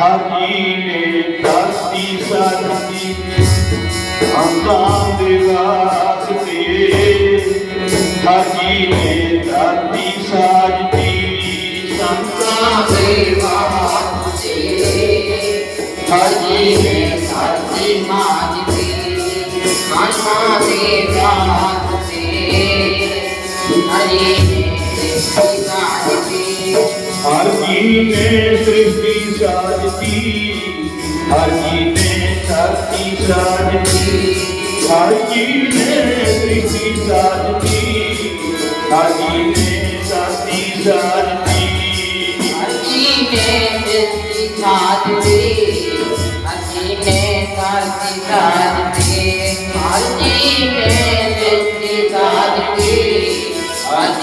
হাকিমে কাস্তি সারসি আল্লাহ দেওয়াতে হাকিমে কাস্তি সারসি আল্লাহ দেওয়াতে হাকিমে কাস্তি মাজিতে আল্লাহ দেওয়াতে হাকিমে কাস্তি মাজিতে हर जी ने सृष्टि साजती हर जी ने धरती साजती हर जी ने सृष्टि साजती हर जी ने धरती साजती हर जी ने सृष्टि साजती हर जी ने धरती साजती हर जी ने सृष्टि साजती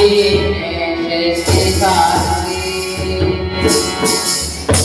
Amen.